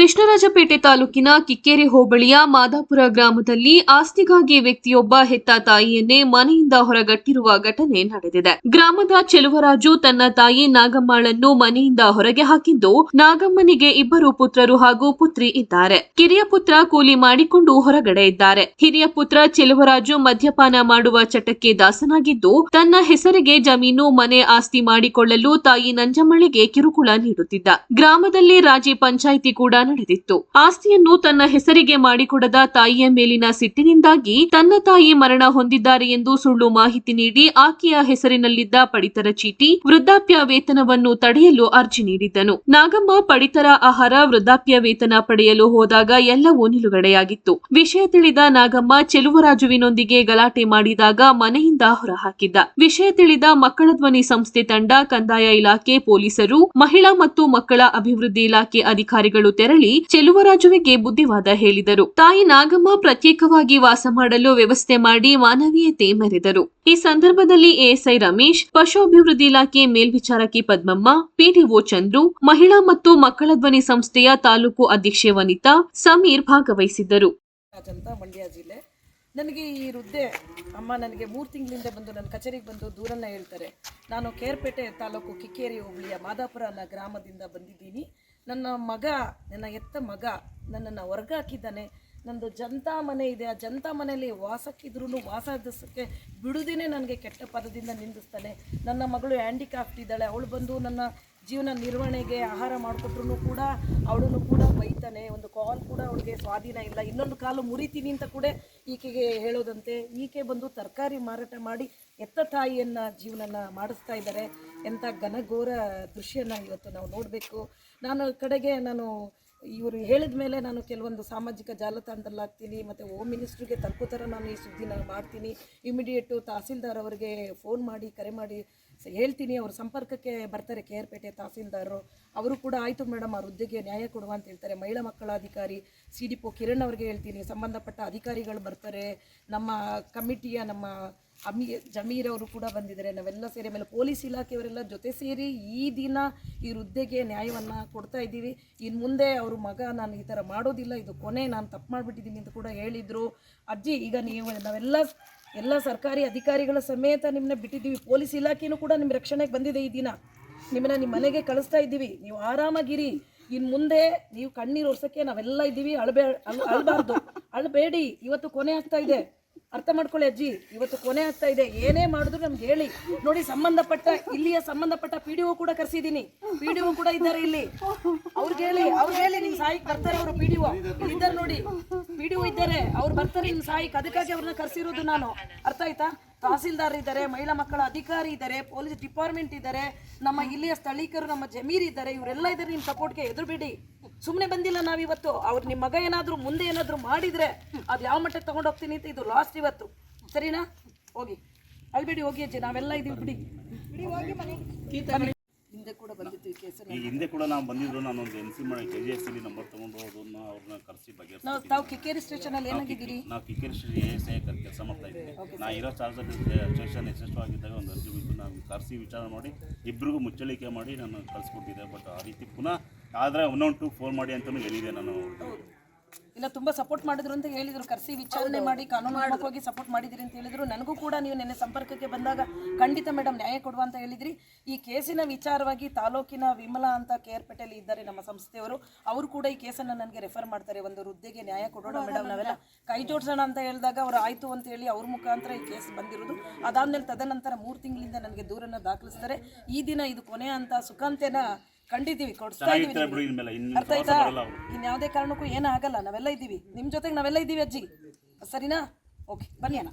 ಕೃಷ್ಣರಾಜಪೇಟೆ ತಾಲೂಕಿನ ಕಿಕ್ಕೇರಿ ಹೋಬಳಿಯ ಮಾದಾಪುರ ಗ್ರಾಮದಲ್ಲಿ ಆಸ್ತಿಗಾಗಿ ವ್ಯಕ್ತಿಯೊಬ್ಬ ಹೆತ್ತ ತಾಯಿಯನ್ನೇ ಮನೆಯಿಂದ ಹೊರಗಟ್ಟಿರುವ ಘಟನೆ ನಡೆದಿದೆ. ಗ್ರಾಮದ ಚೆಲುವರಾಜು ತನ್ನ ತಾಯಿ ನಾಗಮ್ಮಳನ್ನು ಮನೆಯಿಂದ ಹೊರಗೆ ಹಾಕಿದ್ದು ನಾಗಮ್ಮನಿಗೆ ಇಬ್ಬರು ಪುತ್ರರು ಹಾಗೂ ಪುತ್ರಿ ಇದ್ದಾರೆ. ಕಿರಿಯ ಪುತ್ರ ಕೂಲಿ ಮಾಡಿಕೊಂಡು ಹೊರಗಡೆ ಇದ್ದಾರೆ. ಹಿರಿಯ ಪುತ್ರ ಚೆಲುವರಾಜು ಮದ್ಯಪಾನ ಮಾಡುವ ಚಟಕ್ಕೆ ದಾಸನಾಗಿದ್ದು, ತನ್ನ ಹೆಸರಿಗೆ ಜಮೀನು, ಮನೆ ಆಸ್ತಿ ಮಾಡಿಕೊಳ್ಳಲು ತಾಯಿ ನಂಜಮ್ಮಳಿಗೆ ಕಿರುಕುಳ ನೀಡುತ್ತಿದ್ದ. ಗ್ರಾಮದಲ್ಲಿ ರಾಜಿ ಪಂಚಾಯಿತಿ ಕೂಡ ನಡೆದಿತ್ತು. ಆಸ್ತಿಯನ್ನು ತನ್ನ ಹೆಸರಿಗೆ ಮಾಡಿಕೊಡದ ತಾಯಿಯ ಮೇಲಿನ ಸಿಟ್ಟಿನಿಂದಾಗಿ ತನ್ನ ತಾಯಿ ಮರಣ ಹೊಂದಿದ್ದಾರೆ ಎಂದು ಸುಳ್ಳು ಮಾಹಿತಿ ನೀಡಿ ಆಕೆಯ ಹೆಸರಿನಲ್ಲಿದ್ದ ಪಡಿತರ ಚೀಟಿ ವೃದ್ಧಾಪ್ಯ ವೇತನವನ್ನು ತಡೆಯಲು ಅರ್ಜಿ ನೀಡಿದ್ದನು. ನಾಗಮ್ಮ ಪಡಿತರ ಆಹಾರ ವೃದ್ಧಾಪ್ಯ ವೇತನ ಪಡೆಯಲು ಹೋದಾಗ ಎಲ್ಲವೂ ನಿಲುಗಡೆಯಾಗಿತ್ತು. ವಿಷಯ ತಿಳಿದ ನಾಗಮ್ಮ ಚೆಲುವರಾಜುವಿನೊಂದಿಗೆ ಗಲಾಟೆ ಮಾಡಿದಾಗ ಮನೆಯಿಂದ ಹೊರಹಾಕಿದ್ದ. ವಿಷಯ ತಿಳಿದ ಮಕ್ಕಳ ಧ್ವನಿ ಸಂಸ್ಥೆ ತಂಡ ಕಂದಾಯ ಇಲಾಖೆ ಪೊಲೀಸರು, ಮಹಿಳಾ ಮತ್ತು ಮಕ್ಕಳ ಅಭಿವೃದ್ಧಿ ಇಲಾಖೆ ಅಧಿಕಾರಿಗಳು ತೆರಳಿ ಚೆಲುವರಾಜುವಿಗೆ ಬುದ್ಧಿವಾದ ಹೇಳಿದರು. ತಾಯಿ ನಾಗಮ್ಮ ಪ್ರತ್ಯೇಕವಾಗಿ ವಾಸ ಮಾಡಲು ವ್ಯವಸ್ಥೆ ಮಾಡಿ ಮಾನವೀಯತೆ ಮೆರೆದರು. ಈ ಸಂದರ್ಭದಲ್ಲಿ ಎಎಸ್ಐ ರಮೇಶ್ ಪಶು ಅಭಿವೃದ್ಧಿ ಇಲಾಖೆ ಮೇಲ್ವಿಚಾರಕಿ ಪದ್ಮಮ್ಮ ಪಿಡಿಒ ಚಂದ್ರು, ಮಹಿಳಾ ಮತ್ತು ಮಕ್ಕಳ ಧ್ವನಿ ಸಂಸ್ಥೆಯ ತಾಲೂಕು ಅಧ್ಯಕ್ಷೆ ವನಿತಾ, ಸಮೀರ್ ಭಾಗವಹಿಸಿದ್ದರು. ಮಂಡ್ಯ ಜಿಲ್ಲೆ. ನನಗೆ ಈ ವೃದ್ಧೆ ಅಮ್ಮ ನನಗೆ ಮೂರು ತಿಂಗಳಿಂದ ಬಂದು ನನ್ನ ಕಚೇರಿಗೆ ಬಂದು ದೂರನ್ನ ಹೇಳ್ತಾರೆ. ನಾನು ಕೇರ್ಪೇಟೆ ತಾಲೂಕು ಕಿಕ್ಕೇರಿ ಹೋಬಳಿಯ ಮಾದಾಪುರ ಗ್ರಾಮದಿಂದ ಬಂದಿದ್ದೀನಿ. ನನ್ನ ಮಗ, ನನ್ನ ಎತ್ತ ಮಗ ನನ್ನನ್ನು ಹೊರಗೆ ಹಾಕಿದ್ದಾನೆ ನಂದು ಜನತಾ ಮನೆ ಇದೆ. ಆ ಜನತಾ ಮನೆಯಲ್ಲಿ ವಾಸಕ್ಕಿದ್ರೂ ವಾಸಕ್ಕೆ ಬಿಡುದಿನೇ ನನಗೆ ಕೆಟ್ಟ ಪದದಿಂದ ನಿಂದಿಸ್ತಾನೆ. ನನ್ನ ಮಗಳು ಹ್ಯಾಂಡಿಕ್ರಾಫ್ಟ್ ಇದ್ದಾಳೆ. ಅವಳು ಬಂದು ನನ್ನ ಜೀವನ ನಿರ್ವಹಣೆಗೆ ಆಹಾರ ಮಾಡಿಕೊಟ್ರು ಕೂಡ ಅವಳನ್ನು ಕೂಡ ಬೈತಾನೆ. ಒಂದು ಕಾಲ್ ಕೂಡ ಅವಳಿಗೆ ಸ್ವಾಧೀನ ಇಲ್ಲ. ಇನ್ನೊಂದು ಕಾಲು ಮುರಿತೀನಿ ಅಂತ ಕೂಡ ಈಕೆಗೆ ಹೇಳೋದಂತೆ. ಈಕೆ ಬಂದು ತರಕಾರಿ ಮಾರಾಟ ಮಾಡಿ ಎತ್ತ ತಾಯಿಯನ್ನು ಜೀವನನ ಮಾಡಿಸ್ತಾ ಇದ್ದಾರೆ. ಎಂಥ ಘನಘೋರ ದೃಶ್ಯನ ಇವತ್ತು ನಾವು ನೋಡಬೇಕು. ನಾನು ಕಡೆಗೆ ನಾನು ಇವರು ಹೇಳಿದ ಮೇಲೆ ನಾನು ಕೆಲವೊಂದು ಸಾಮಾಜಿಕ ಜಾಲತಾಣದಲ್ಲಿ ಹಾಕ್ತೀನಿ ಮತ್ತು ಹೋಮ್ ಮಿನಿಸ್ಟ್ರಿಗೆ ತಲುಪೋ ಥರ ನಾನು ಈ ಸುದ್ದಿನ ಮಾಡ್ತೀನಿ. ಇಮಿಡಿಯೇಟು ತಹಸೀಲ್ದಾರ್ ಅವರಿಗೆ ಫೋನ್ ಮಾಡಿ, ಕರೆ ಮಾಡಿ ಹೇಳ್ತೀನಿ. ಅವ್ರ ಸಂಪರ್ಕಕ್ಕೆ ಬರ್ತಾರೆ ಕೆ ಆರ್ ಪೇಟೆ ತಹಸೀಲ್ದಾರರು. ಅವರು ಕೂಡ, ಆಯಿತು ಮೇಡಮ್ ಆ ವೃದ್ಧೆಗೆ ನ್ಯಾಯ ಕೊಡುವ ಅಂತ ಹೇಳ್ತಾರೆ. ಮಹಿಳಾ ಮಕ್ಕಳ ಅಧಿಕಾರಿ ಸಿ ಡಿ ಪೊ ಕಿರಣ್ ಅವ್ರಿಗೆ ಹೇಳ್ತೀನಿ. ಸಂಬಂಧಪಟ್ಟ ಅಧಿಕಾರಿಗಳು ಬರ್ತಾರೆ. ನಮ್ಮ ಕಮಿಟಿಯ ನಮ್ಮ ಅಮಿ ಜಮೀರ್ ಅವರು ಕೂಡ ಬಂದಿದ್ದಾರೆ. ನಾವೆಲ್ಲ ಸೇರಿ ಆಮೇಲೆ ಪೊಲೀಸ್ ಇಲಾಖೆಯವರೆಲ್ಲ ಜೊತೆ ಸೇರಿ ಈ ದಿನ ಈ ವೃದ್ಧೆಗೆ ನ್ಯಾಯವನ್ನು ಕೊಡ್ತಾ ಇದ್ದೀವಿ. ಇನ್ನು ಮುಂದೆ ಅವ್ರ ಮಗ ನಾನು ಈ ಥರ ಮಾಡೋದಿಲ್ಲ, ಇದು ಕೊನೆ, ನಾನು ತಪ್ಪು ಮಾಡಿಬಿಟ್ಟಿದ್ದೀನಿ ಅಂತ ಕೂಡ ಹೇಳಿದರು. ಅಜ್ಜಿ, ಈಗ ನೀವು ನಾವೆಲ್ಲ ಎಲ್ಲ ಸರ್ಕಾರಿ ಅಧಿಕಾರಿಗಳ ಸಮೇತ ನಿಮ್ಮನ್ನ ಬಿಟ್ಟಿದ್ದೀವಿ. ಪೊಲೀಸ್ ಇಲಾಖೆನೂ ಕೂಡ ನಿಮ್ಮ ರಕ್ಷಣೆಗೆ ಬಂದಿದೆ ಈ ದಿನ. ನಿಮ್ಮನ್ನ ನಿಮ್ಮ ಮನೆಗೆ ಕಳಿಸ್ತಾ ಇದ್ದೀವಿ. ನೀವು ಆರಾಮಾಗಿರಿ. ಇನ್ನು ಮುಂದೆ ನೀವು ಕಣ್ಣೀರು ಒರ್ಸೋಕ್ಕೆ ನಾವೆಲ್ಲ ಇದ್ದೀವಿ. ಅಳಬೇ, ಅಳ್, ಅಳಬಾರ್ದು. ಅಳಬೇಡಿ. ಇವತ್ತು ಕೊನೆ ಆಗ್ತಾ ಇದೆ. ಅರ್ಥ ಮಾಡ್ಕೊಳ್ಳಿ ಅಜ್ಜಿ, ಇವತ್ತು ಕೊನೆ ಆಗ್ತಾ ಇದೆ. ಏನೇ ಮಾಡಿದ್ರು ನಮ್ಗೆ ಹೇಳಿ. ನೋಡಿ, ಸಂಬಂಧಪಟ್ಟ, ಇಲ್ಲಿಯ ಸಂಬಂಧಪಟ್ಟ ಪಿ ಕೂಡ ಕರೆಸಿದ್ದೀನಿ. ಪಿ ಕೂಡ ಇದ್ದಾರೆ ಇಲ್ಲಿ. ಅವ್ರಿಗೆ ಹೇಳಿ ಅವ್ರಿಗೆ ಹೇಳಿ ನಿಮ್ ಸಹಾಯಕ್ಕೆ ಬರ್ತಾರೆ ಅವರು ಪಿ ಡಿ ಒ ಇದ್ದಾರೆ ನೋಡಿ. ಪಿ ಡಿ ಒ ಇದ್ದಾರೆ. ಅವ್ರು ಬರ್ತಾರೆ ನಿಮ್ ಸಹಾಯಕ್ಕೆ ಅದಕ್ಕಾಗಿ ಅವ್ರನ್ನ ಕರೆಸಿರೋದು ನಾನು. ಅರ್ಥ ಆಯ್ತಾ? ತಹಸೀಲ್ದಾರ್ ಇದ್ದಾರೆ, ಮಹಿಳಾ ಮಕ್ಕಳ ಅಧಿಕಾರಿ ಇದ್ದಾರೆ, ಪೊಲೀಸ್ ಡಿಪಾರ್ಟ್ಮೆಂಟ್ ಇದ್ದಾರೆ, ನಮ್ಮ ಇಲ್ಲಿಯ ಸ್ಥಳೀಕರು, ನಮ್ಮ ಜಮೀರ್ ಇದ್ದಾರೆ, ಇವರೆಲ್ಲ ಇದ್ದಾರೆ ನಿಮ್ಮ ಸಪೋರ್ಟ್ಗೆ ಎದುರುಬೇಡಿ ಸುಮ್ಮನೆ ಬಂದಿಲ್ಲ ನಾವಿವತ್ತು. ಅವ್ರು ನಿಮ್ಮ ಮಗ ಏನಾದರೂ ಮುಂದೆ ಏನಾದರೂ ಮಾಡಿದ್ರೆ ಅದು ಯಾವ ಮಟ್ಟಕ್ಕೆ ತಗೊಂಡು ಹೋಗ್ತೀನಿ ಅಂತ ಇದು ಲಾಸ್ಟ್ ಇವತ್ತು. ಸರಿನಾ? ಹೋಗಿ. ಅಲ್ಬೇಡಿ ಹೋಗಿ ಅಜ್ಜಿ. ನಾವೆಲ್ಲ ಇದೀವಿ ಬಿಡಿ. ಹಿಂದೆ ಕೂಡ ಬಂದಿತ್ತು ಈ ಹಿಂದೆ ಕೂಡ ನಾವು ಬಂದಿದ್ರು. ನಾನು ಒಂದು ಎನ್ ಸಿ ಮಾಡಿ K G S C number ತೊಗೊಂಡು ಅದನ್ನ ಅವ್ರನ್ನ ಕರೆಸಿ ಬಗ್ಗೆ ನಾವು ತಾವು ಕಿಕ್ಕೇರಿ ಸ್ಟೇಷನಲ್ಲಿ ಏನಾಗಿದ್ದೀರಿ? ನಾವು Kikkeri station A S I ಕೆಲಸ ಮಾಡ್ತಾ ಇದ್ದೀನಿ ನಾ ಇರೋ ಚಾರ್ಜಲ್ಲಿ ಸ್ಟೇಷನ್ ಯಶಸ್ವಾಗಿದ್ದಾಗ ಒಂದು ಅರ್ಜಿ ಬಿಟ್ಟು ನಾವು ಕರೆಸಿ ವಿಚಾರ ಮಾಡಿ ಇಬ್ಬರಿಗೂ ಮುಚ್ಚಳಿಕೆ ಮಾಡಿ ನಾನು ಕಳಿಸ್ಕೊಟ್ಟಿದ್ದೆ. ಬಟ್ ಆ ರೀತಿ ಪುನಃ ಆದರೆ ಒನ್ ಒನ್ ಟು ಫೋನ್ ಮಾಡಿ ಅಂತಲೂ ಹೇಳಿದೆ ನಾನು ಇಲ್ಲ ತುಂಬಾ ಸಪೋರ್ಟ್ ಮಾಡಿದ್ರು ಅಂತ ಹೇಳಿದ್ರು. ಕರೆಸಿ ವಿಚಾರಣೆ ಮಾಡಿ ಕಾನೂನು ಕಾನೂನಾತ್ಮಕವಾಗಿ ಸಪೋರ್ಟ್ ಮಾಡಿದಿರಿ ಅಂತ ಹೇಳಿದ್ರು. ನನಗೂ ಕೂಡ ನೀವು ನಿನ್ನೆ ಸಂಪರ್ಕಕ್ಕೆ ಬಂದಾಗ ಖಂಡಿತ ಮೇಡಮ್ ನ್ಯಾಯ ಕೊಡುವ ಅಂತ ಹೇಳಿದ್ರಿ. ಈ ಕೇಸಿನ ವಿಚಾರವಾಗಿ ತಾಲೂಕಿನ ವಿಮಲಾ ಅಂತ ಕೆ ಆರ್ ಪೇಟೆಯಲ್ಲಿ ಇದ್ದಾರೆ ನಮ್ಮ ಸಂಸ್ಥೆಯವರು. ಅವರು ಕೂಡ ಈ ಕೇಸನ್ನು ನನಗೆ ರೆಫರ್ ಮಾಡ್ತಾರೆ. ಒಂದು ವೃದ್ಧೆಗೆ ನ್ಯಾಯ ಕೊಡೋಣ ಮೇಡಮ್ ನಾವೆಲ್ಲ ಕೈ ಜೋಡಿಸೋಣ ಅಂತ ಹೇಳಿದಾಗ ಅವ್ರು ಆಯ್ತು ಅಂತ ಹೇಳಿ ಅವ್ರ ಮುಖಾಂತರ ಈ ಕೇಸ್ ಬಂದಿರೋದು. ಅದಾದ್ಮೇಲೆ ತದನಂತರ ಮೂರು ತಿಂಗಳಿಂದ ನನಗೆ ದೂರನ್ನ ದಾಖಲಿಸ್ತಾರೆ. ಈ ದಿನ ಇದು ಕೊನೆ ಅಂತ ಸುಖಾಂತ್ಯನ ಕಂಡಿದ್ದೀವಿ ಕೊಡಿಸ್ತಾ ಇನ್ನು ಅರ್ಥ ಆಯ್ತಾ? ಇನ್ ಯಾವುದೇ ಕಾರಣಕ್ಕೂ ಏನೂ ಆಗಲ್ಲ ನಾವೆಲ್ಲ ಇದ್ದೀವಿ ನಿಮ್ಮ ಜೊತೆಗೆ ನಾವೆಲ್ಲ ಇದ್ದೀವಿ ಅಜ್ಜಿ. ಸರಿನಾ? ಓಕೆ ಬನ್ನಿ ಅಣ್ಣ.